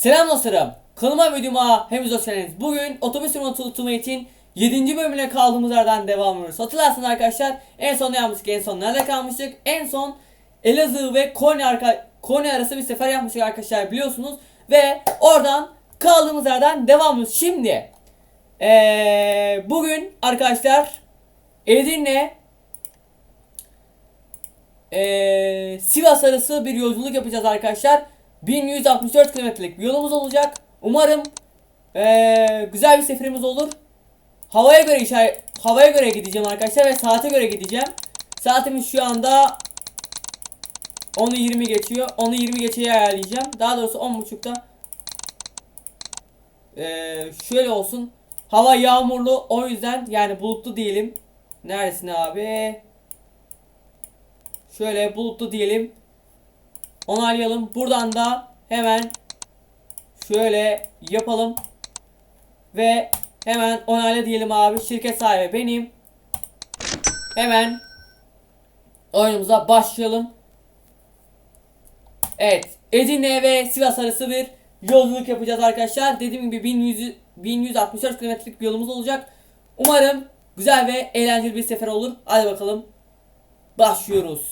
Selam dostlarım. Kanalıma videoma hepiniz hoş geldiniz. Bugün Otobüs Simulator Ultimate'in 7. bölümüne kaldığımız yerden devam ediyoruz. Hatırlarsınız arkadaşlar en son ne yapmıştık? En son nerede kalmıştık? En son Elazığ ve Konya, arka, Konya arası bir sefer yapmıştık arkadaşlar biliyorsunuz. Ve oradan kaldığımız yerden devam ediyoruz. Şimdi ee, bugün arkadaşlar Edirne ee, Sivas arası bir yolculuk yapacağız arkadaşlar. 1164 kilometrelik bir yolumuz olacak. Umarım ee, güzel bir seferimiz olur. Havaya göre işaret, havaya göre gideceğim arkadaşlar ve saate göre gideceğim. Saatimiz şu anda 10'u 20 geçiyor. 10'u 20 geçeyi ayarlayacağım. Daha doğrusu 10.30'da ee, şöyle olsun. Hava yağmurlu o yüzden yani bulutlu diyelim. Neredesin abi? Şöyle bulutlu diyelim. Onaylayalım. Buradan da hemen şöyle yapalım. Ve hemen onayla diyelim abi. Şirket sahibi benim. Hemen oyunumuza başlayalım. Evet. Edirne ve Sivas arası bir yolculuk yapacağız arkadaşlar. Dediğim gibi 1100, 1164 kilometrelik bir yolumuz olacak. Umarım güzel ve eğlenceli bir sefer olur. Hadi bakalım. Başlıyoruz.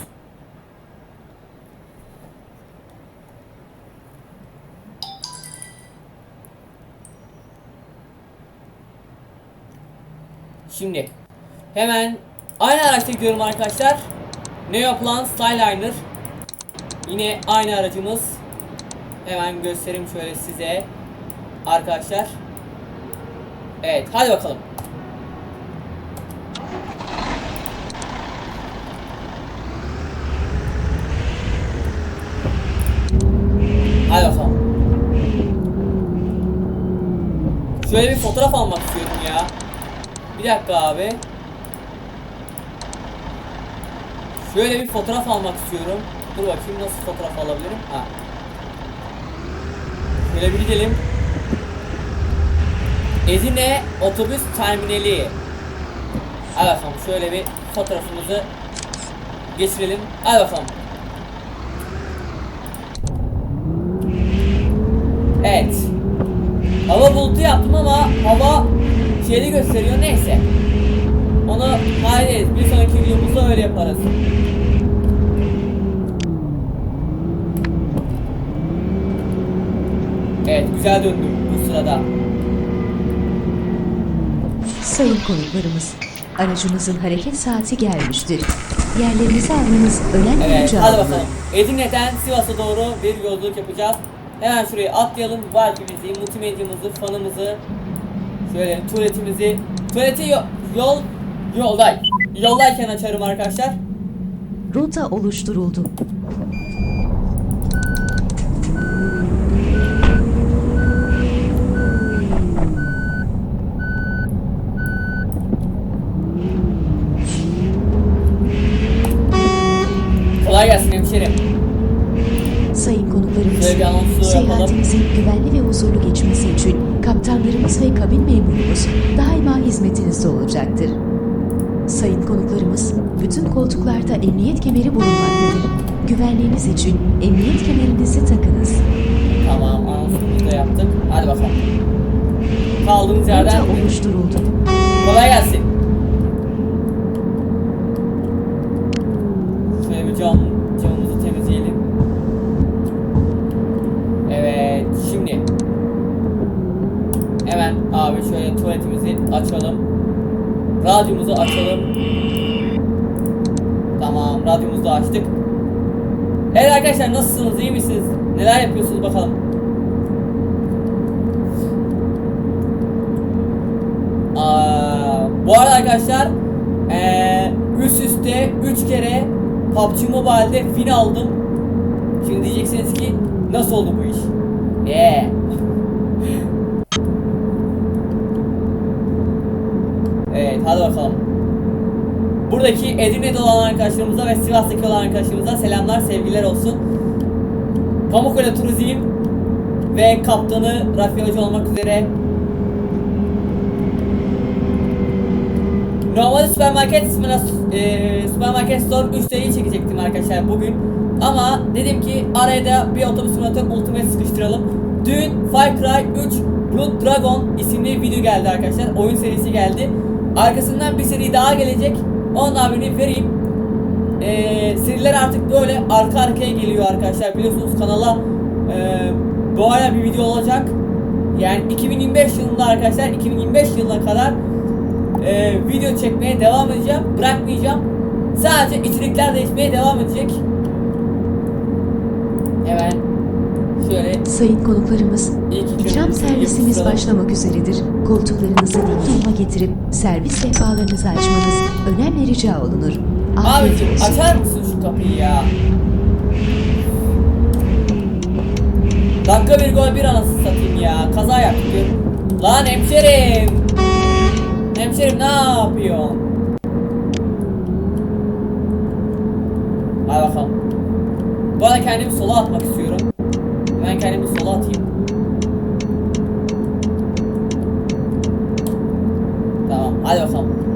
Şimdi hemen aynı araçta gidiyorum arkadaşlar. Neoplan Styliner. Yine aynı aracımız. Hemen göstereyim şöyle size. Arkadaşlar. Evet hadi bakalım. Hadi bakalım. Şöyle bir fotoğraf almak istiyorum. Bir dakika abi. Şöyle bir fotoğraf almak istiyorum. Dur bakayım nasıl fotoğraf alabilirim. Ha. Şöyle bir gidelim. Ezine otobüs terminali. Hadi bakalım şöyle bir fotoğrafımızı geçirelim. Hadi bakalım. Evet. Hava bulutu yaptım ama hava şeyini gösteriyor neyse. Onu hallederiz. Bir sonraki videomuzda öyle yaparız. Evet güzel döndüm bu sırada. Sayın konuklarımız, aracımızın hareket saati gelmiştir. Yerlerinizi almanız önemli Evet rica hadi bakalım. Edirne'den Sivas'a doğru bir yolculuk yapacağız. Hemen şuraya atlayalım. Valpimizi, multimedyamızı, fanımızı, şöyle tuvaletimizi. Tuvaleti yo- yol yolday. Yoldayken açarım arkadaşlar. Rota oluşturuldu. Kolay gelsin hemşerim. Bir anonsu yapalım. seyahatimizin güvenli ve huzurlu geçmesi için kaptanlarımız ve kabin memurumuz daima hizmetinizde olacaktır. Sayın konuklarımız, bütün koltuklarda emniyet kemeri bulunmaktadır. Güvenliğiniz için emniyet kemerinizi takınız. Tamam anonsumuzu da yaptık. Hadi bakalım. Kaldığımız yerden Rota oluşturuldu. kolay gelsin. Şöyle bir cam, camımızı temizleyelim. Evet şimdi hemen abi şöyle tuvaletimizi açalım. Radyomuzu açalım. Tamam radyomuzu da açtık. Evet arkadaşlar nasılsınız iyi misiniz? Neler yapıyorsunuz bakalım. Aa, bu arada arkadaşlar eee, üst üste 3 kere PUBG Mobile'de fin aldım. Şimdi diyeceksiniz ki nasıl oldu bu iş? Yeah. evet hadi bakalım. Buradaki Edirne'de olan arkadaşlarımıza ve Sivas'taki olan arkadaşlarımıza selamlar sevgiler olsun. Pamukkale Turizm ve kaptanı Rafi Hoca olmak üzere Normalde süpermarket e, süpermarket store 3 TL'yi çekecektim arkadaşlar bugün. Ama dedim ki araya da bir otobüs simülatör ultimate sıkıştıralım. dün Far Cry 3 Blood Dragon isimli video geldi arkadaşlar. Oyun serisi geldi. Arkasından bir seri daha gelecek. Onun haberini vereyim. Ee, seriler artık böyle arka arkaya geliyor arkadaşlar. Biliyorsunuz kanala e, doğaya bir video olacak. Yani 2025 yılında arkadaşlar 2025 yılına kadar e, video çekmeye devam edeceğim. Bırakmayacağım. Sadece içerikler değişmeye devam edecek. Hemen Sayın konuklarımız, ikram servisimiz başlamak üzeredir. Koltuklarınızı dik duruma getirip servis sehpalarınızı açmanız önemli rica olunur. Afiyet Abicim olsun. açar mısın şu kapıyı ya? Dakika bir gol bir anasını satayım ya. Kaza yaptık. Lan hemşerim. Hemşerim ne yapıyorsun? Hadi bakalım. Bu arada kendimi sola atmak istiyorum. Hemen kendimi sola atayım. Tamam hadi bakalım.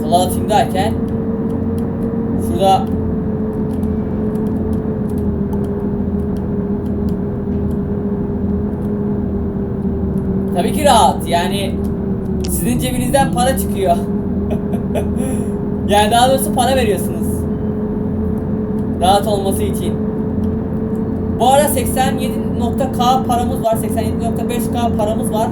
sola atayım derken şurada Tabii ki rahat yani sizin cebinizden para çıkıyor. yani daha doğrusu para veriyorsunuz. Rahat olması için. Bu ara 87.k paramız var. 87.5k paramız var.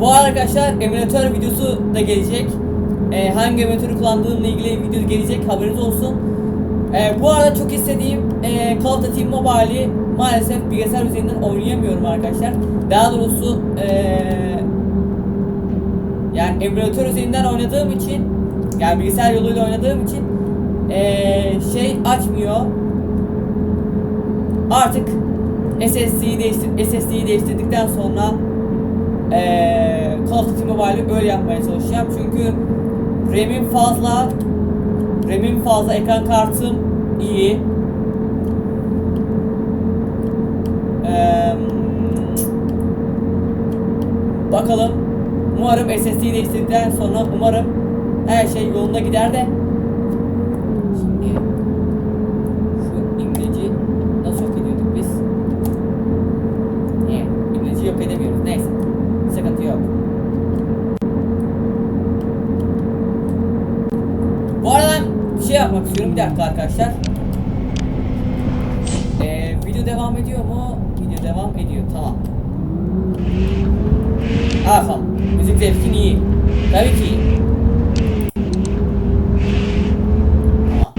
Bu arkadaşlar emülatör videosu da gelecek. Ee, hangi emülatörü kullandığımla ilgili video gelecek haberiniz olsun. Ee, bu arada çok istediğim e, Call of Duty Mobile'i maalesef bilgisayar üzerinden oynayamıyorum arkadaşlar. Daha doğrusu ee, yani emülatör üzerinden oynadığım için yani bilgisayar yoluyla oynadığım için ee, şey açmıyor. Artık SSD'yi değiştir SSD'yi değiştirdikten sonra eee Call of Duty Mobile'i öyle yapmaya çalışacağım çünkü RAM'im fazla RAM'im fazla ekran kartım iyi. Eee, bakalım. Umarım SSD'yi değiştirdikten sonra umarım her şey yolunda gider de şimdi şu İngilizce nasıl yok ediyorduk biz Niye? İngilizce yok edemiyoruz. Neyse. Sıkıntı yok. Bu arada ben bir şey yapmak istiyorum. Bir dakika arkadaşlar. Ee, video devam ediyor mu? Video devam ediyor. Tamam. Ha tamam. Müzik zevkin iyi. Tabii ki iyi. Tamam.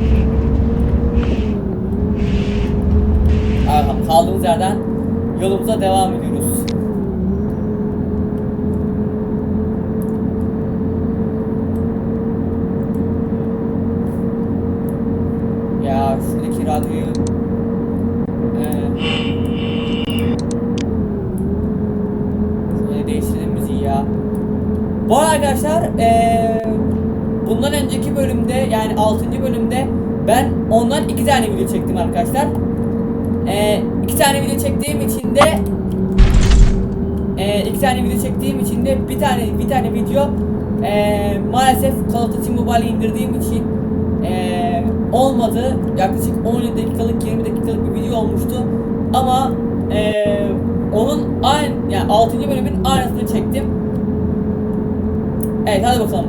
Ha, tamam. Kaldığımız yerden yolumuza devam ediyoruz. Ya şuradaki radyoyu eee şöyle değiştirelim müziği ya. Bu arada arkadaşlar eee bundan önceki bölümde yani 6. bölümde ben ondan iki tane video çektim arkadaşlar. Eee iki tane video çektiğim için de eee iki tane video çektiğim için de bir tane bir tane video eee maalesef Call of Duty Mobile indirdiğim için eee olmadı. Yaklaşık 17 dakikalık 20 dakikalık bir video olmuştu. Ama eee onun aynı yani 6. bölümün aynısını çektim. Evet hadi bakalım.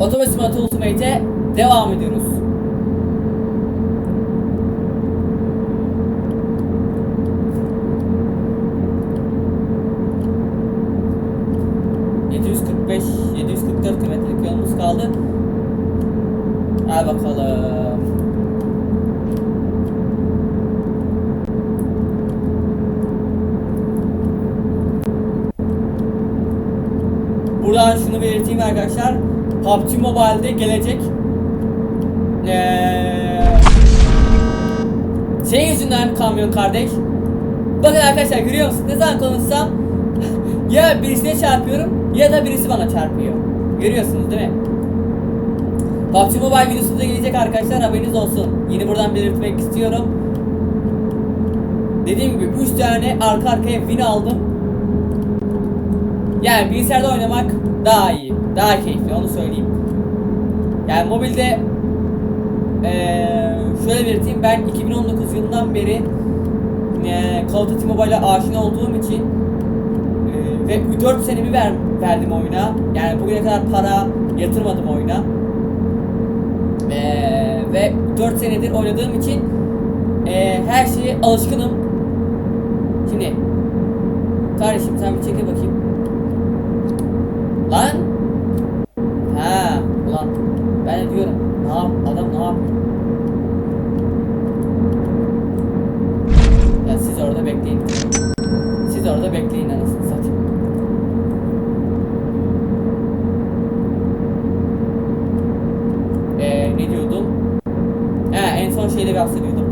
Otobüs Simulator Ultimate'e devam ediyoruz. ...745, 744 kilometrelik yolumuz kaldı. Hadi bakalım. Buradan şunu belirteyim arkadaşlar. PUBG Mobile'de gelecek. Ee, şey yüzünden kamyon kardeş. Bakın arkadaşlar görüyor musunuz? Ne zaman konuşsam ya birisine çarpıyorum ya da birisi bana çarpıyor. Görüyorsunuz değil mi? PUBG Mobile videosu da gelecek arkadaşlar haberiniz olsun. Yine buradan belirtmek istiyorum. Dediğim gibi 3 tane arka arkaya win aldım. Yani bilgisayarda oynamak daha iyi, daha keyifli onu söyleyeyim. Yani mobilde eee şöyle belirteyim ben 2019 yılından beri eee Call of Duty Mobile'a aşina olduğum için eee, ve 4 senemi ver, verdim oyuna. Yani bugüne kadar para yatırmadım oyuna. Eee, ve 4 senedir oynadığım için eee, her şeye alışkınım. Şimdi kardeşim sen bir çekil bakayım. Lan! Ha, ulan ben de diyorum. Ne yap adam ne yapıyor? Ya siz orada bekleyin. Siz orada bekleyin anasını satayım. Ee, ne diyordum? Ha, en son şeyde bahsediyordum.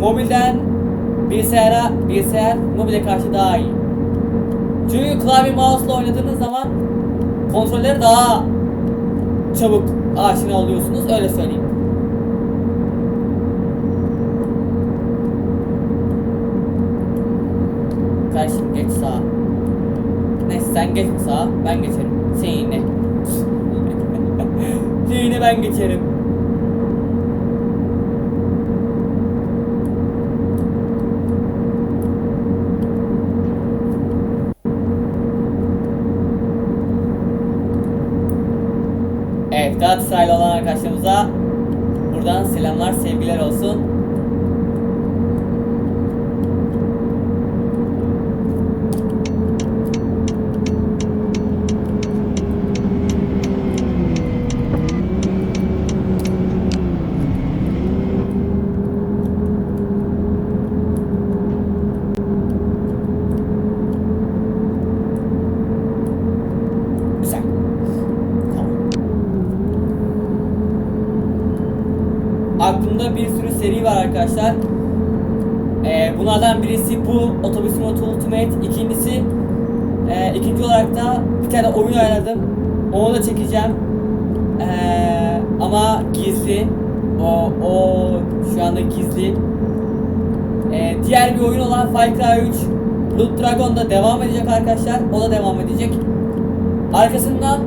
Mobilden bilgisayara, bilgisayar mobile karşı daha iyi. Çünkü klavye mouse'la oynadığınız zaman kontrolleri daha çabuk aşina oluyorsunuz öyle söyleyeyim. Kardeşim geç sağa. Neyse sen geç sağa ben geçerim. Sen yine. Sen yine ben geçerim. Evet Galatasaraylı arkadaşlarımıza buradan selamlar sevgiler olsun. Güzel. Tamam. Aklımda bir sürü seri var arkadaşlar. Ee, bunlardan birisi bu Otobüs Moto Ultimate. İkincisi e, ikinci olarak da bir tane oyun oynadım. Onu da çekeceğim. Ee, ama gizli. O, o şu anda gizli. Ee, diğer bir oyun olan Far Cry 3 Blood Dragon da devam edecek arkadaşlar. O da devam edecek. Arkasından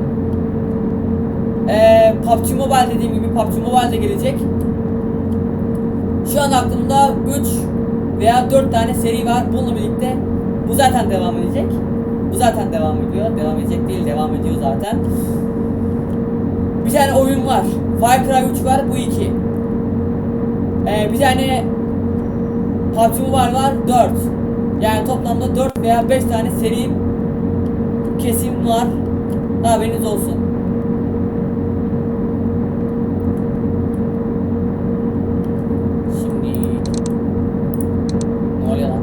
ee, PUBG Mobile dediğim gibi PUBG Mobile de gelecek. Şu an aklımda 3 veya 4 tane seri var. Bununla birlikte bu zaten devam edecek. Bu zaten devam ediyor. Devam edecek değil, devam ediyor zaten. Bir tane oyun var. Far Cry 3 var, bu iki. Ee, bir tane PUBG Mobile var, 4. Yani toplamda 4 veya 5 tane seri kesim var. Haberiniz olsun. Şimdi ne oluyor lan?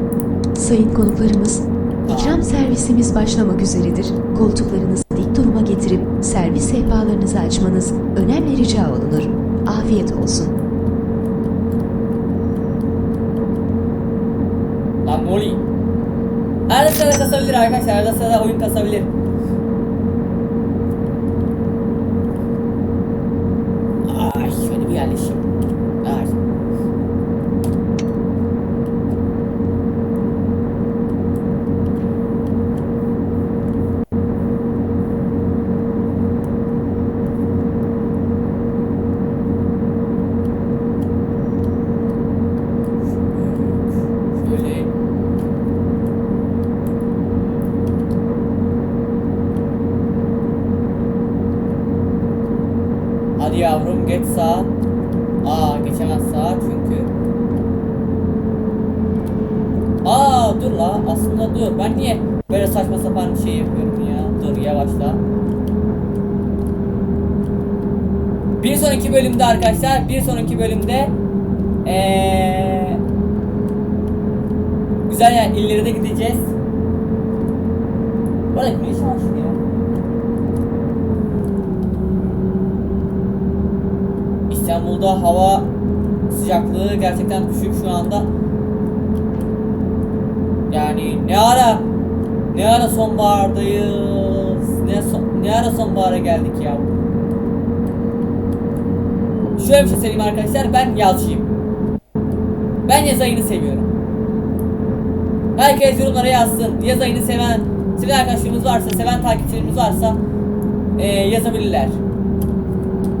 Sayın konuklarımız, ikram servisimiz başlamak üzeredir. Koltuklarınızı dik duruma getirip servis sehpalarınızı açmanız önemli rica olunur. Afiyet olsun. Lan Molly. Arada sırada kasabilir arkadaşlar. Arada sırada oyun kasabilir. Ay şöyle bir yerleşeyim. Ay. Şöyle. Hadi yavrum geç sağa. Aa geçemez sağa çünkü. Dur la aslında dur. Ben niye böyle saçma sapan şey yapıyorum ya? Dur yavaşla. Bir sonraki bölümde arkadaşlar, bir sonraki bölümde eee güzel yani illere de gideceğiz. Arada güneş açtı ya. İstanbul'da hava sıcaklığı gerçekten düşük şu anda. Yani ne ara ne ara sonbahardayız? Ne son, ne ara sonbahara geldik ya? şöyle bir şey söyleyeyim arkadaşlar ben yazcıyım. Ben yaz ayını seviyorum. Herkes yorumlara yazsın. Yaz ayını seven, seven arkadaşlarımız varsa, seven takipçilerimiz varsa eee, yazabilirler.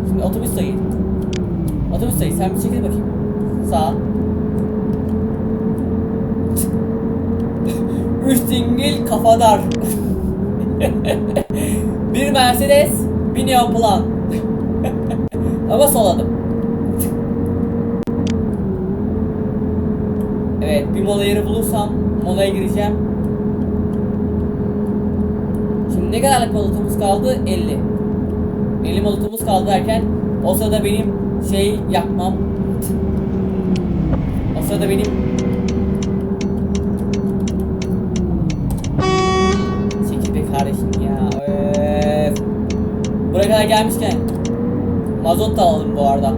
Şimdi otobüs sayı. Otobüs sayı sen bir çekil bakayım. Sağ. Üç dingil kafadar. bir Mercedes, bir Neoplan. Ama sol adım. Evet, bir mola yeri bulursam molaya gireceğim. Şimdi ne kadarlık mazotumuz kaldı? 50. 50 mazotumuz kaldı derken o sırada benim şey yapmam. O sırada benim kardeşim ya. Öf. Buraya kadar gelmişken mazot da alalım bu arada.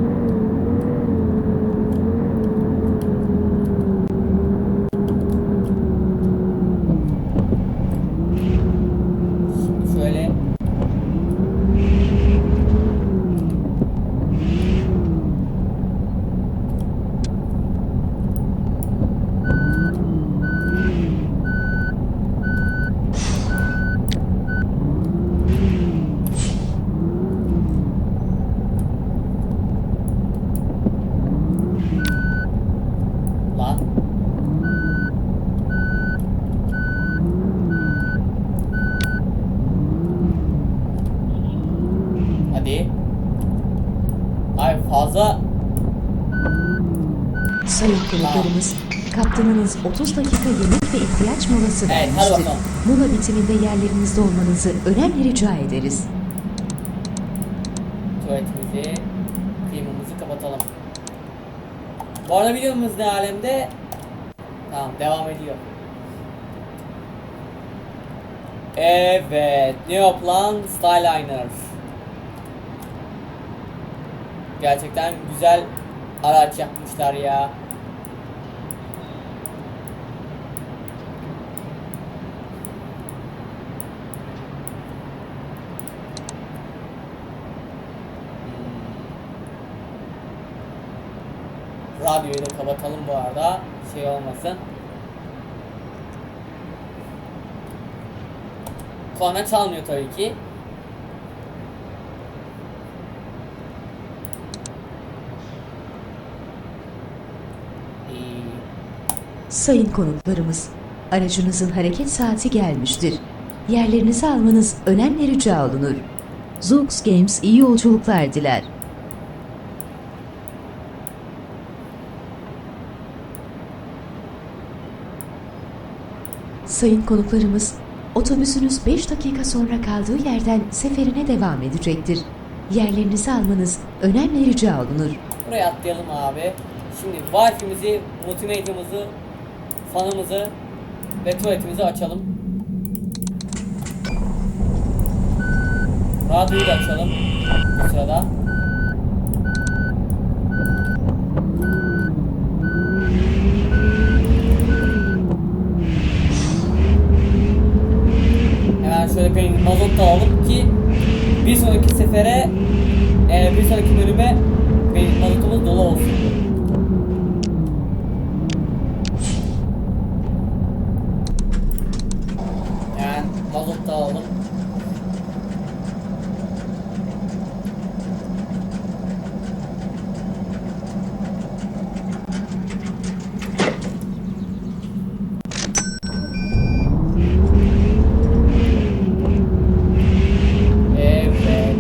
Şimdi şöyle lan. Hadi. Ay fazla Sayın konuklarımız, kaptanınız 30 dakika yemek ve ihtiyaç molası Evet, vermiştir. Mola bitiminde yerlerinizde olmanızı önemli rica ederiz. tuvaletimizi, klimamızı kapatalım. Bu arada videomuz ne alemde? Tamam devam ediyor. Evet, Neoplan Styliner. Gerçekten güzel araç yapmışlar ya. Radyoyu da kapatalım bu arada. Şey olmasın. Korna çalmıyor tabii ki. İyi. Sayın konuklarımız, aracınızın hareket saati gelmiştir. Yerlerinizi almanız önemli rica olunur. Zux Games iyi yolculuklar diler. Sayın konuklarımız, otobüsünüz 5 dakika sonra kaldığı yerden seferine devam edecektir. Yerlerinizi almanız önemli rica olunur. Buraya atlayalım abi. Şimdi Wi-Fi'mizi, multimedia'mızı, fanımızı ve tuvaletimizi açalım. Radyoyu da açalım bu sırada. Hemen şöyle bir mazot da alalım ki bir sonraki sefere e, bir sonraki bölüme mazotumuz dolu olsun. Yani mazot da alalım. Evet.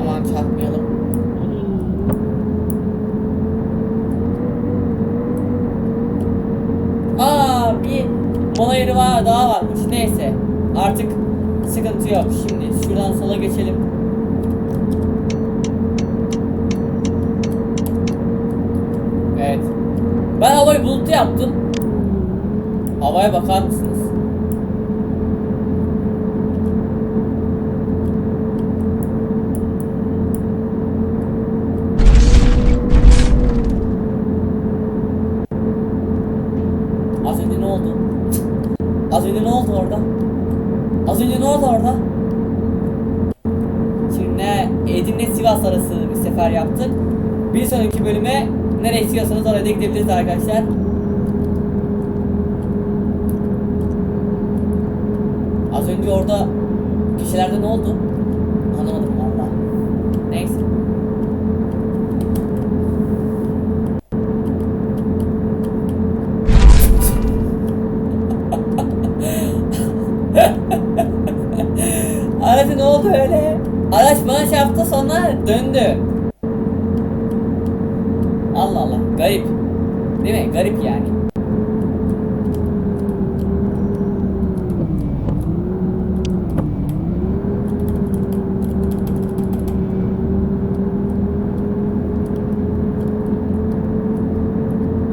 Aman çarpmayalım. Aa bir mola yeri var daha varmış. Neyse. Artık sıkıntı yok. Şimdi şuradan sola geçelim. Evet. Ben havayı bulutlu yaptım. Havaya bakar mısınız? Az önce ne oldu? Az önce ne oldu orada? Az önce ne oldu orada? Şimdi ne Edirne Sivas arası bir sefer yaptık. Bir sonraki bölüme nereye istiyorsanız oraya da gidebiliriz arkadaşlar. Az önce orada kişilerde ne oldu? Değil mi? Garip yani.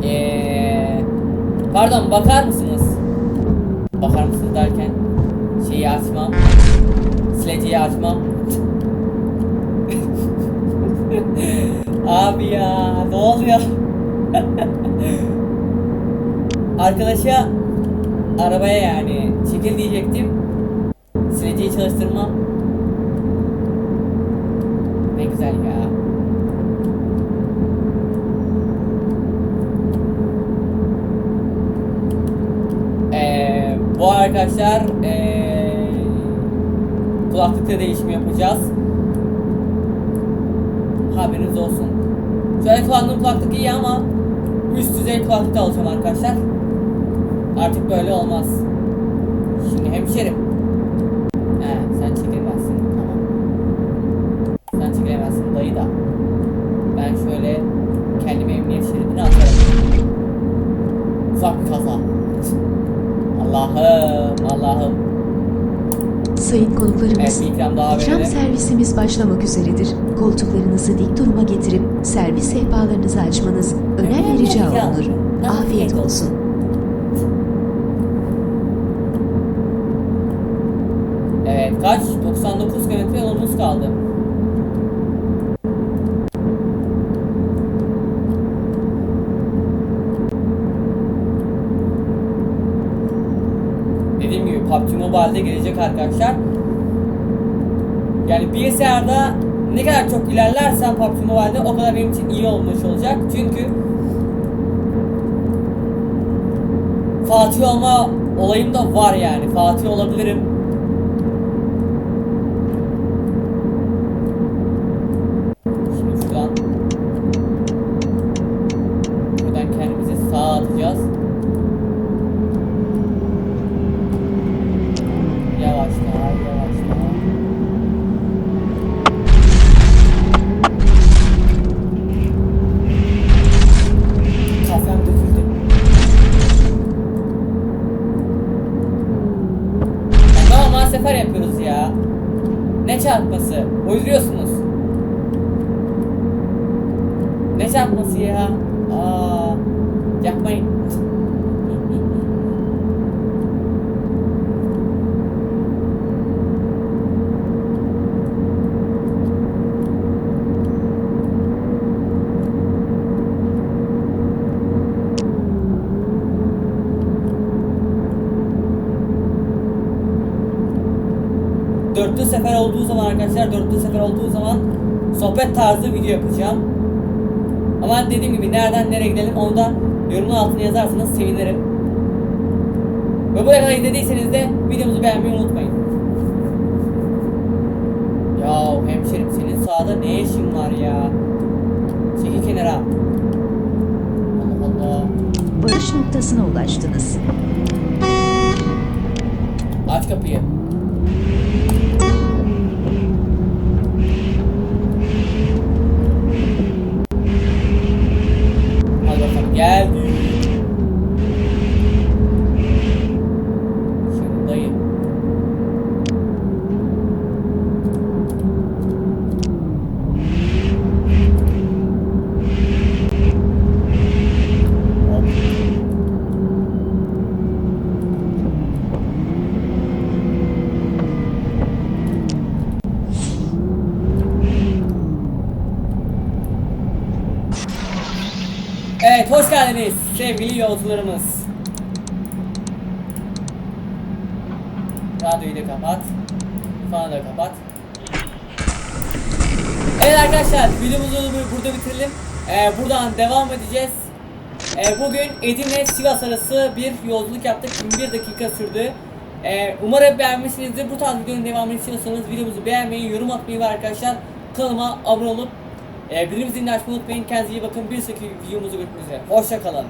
Ee, pardon bakar mısınız? Bakar mısınız derken şeyi açmam. Sileceği açmam. Abi ya ne oluyor? Arkadaşa arabaya yani çekil diyecektim. Sileceği çalıştırmam. Ne güzel ya. Ee, bu arkadaşlar ee, kulaklıkta değişim yapacağız. Haberiniz olsun. An kullandığım kulaklık iyi ama üst düzey kulaklık alacağım arkadaşlar. Artık böyle olmaz. Şimdi hemşerim. He, sen çekilmezsin. Tamam. Sen çekilemezsin dayı da. Ben şöyle kendimi emniyet şeridine atarım. Ufak bir kaza. Allah'ım, Allah'ım. Sayın Evet, ikram daha verelim. servisimiz başlamak üzeredir. Koltuklarınızı dik duruma getirip servis sehpalarınızı açmanız önemli rica olunur. Afiyet olsun. Evet, kaç? 99 kilometre yolumuz kaldı. Dediğim gibi PUBG Mobile'de gelecek arkadaşlar. Yani bilgisayarda ne kadar çok ilerlersen PUBG Mobile'de o kadar benim için iyi olmuş olacak. Çünkü Fatih olma olayım da var yani. Fatih olabilirim. Şimdi şuradan Buradan kendimizi sağa atacağız. Yavaş daha, yavaş daha. Kafam döküldü. Ya normal sefer yapıyoruz ya. Ne çarpması? Uyduruyorsunuz. Ne çarpması ya? Aa, yapmayın. Dörtlü sefer olduğu zaman arkadaşlar dörtlü sefer olduğu zaman sohbet tarzı video yapacağım. Ama dediğim gibi nereden nereye gidelim onu da yorumun altına yazarsanız sevinirim. Ve buraya kadar izlediyseniz de videomuzu beğenmeyi unutmayın. Ya hemşerim senin sağda ne işin var ya? Çekil kenara. Allah Allah. Varış noktasına ulaştınız. Aç kapıyı. Hadi bakalım geldi. Şimdi dayı. Hop. Evet hoş geldiniz sevgili yolcularımız. Radyoyu da kapat. Fanı da kapat. Evet arkadaşlar videomuzu bu- burada bitirelim. Ee, buradan devam edeceğiz. Ee, bugün Edirne Sivas arası bir yolculuk yaptık. 21 dakika sürdü. Ee, umarım beğenmişsinizdir. Bu tarz videonun devamını istiyorsanız videomuzu beğenmeyi, yorum atmayı ve arkadaşlar kanalıma abone olup e, bildirim zilini açmayı unutmayın. Kendinize iyi bakın. Bir sonraki videomuzda görüşmek üzere. Hoşça kalın.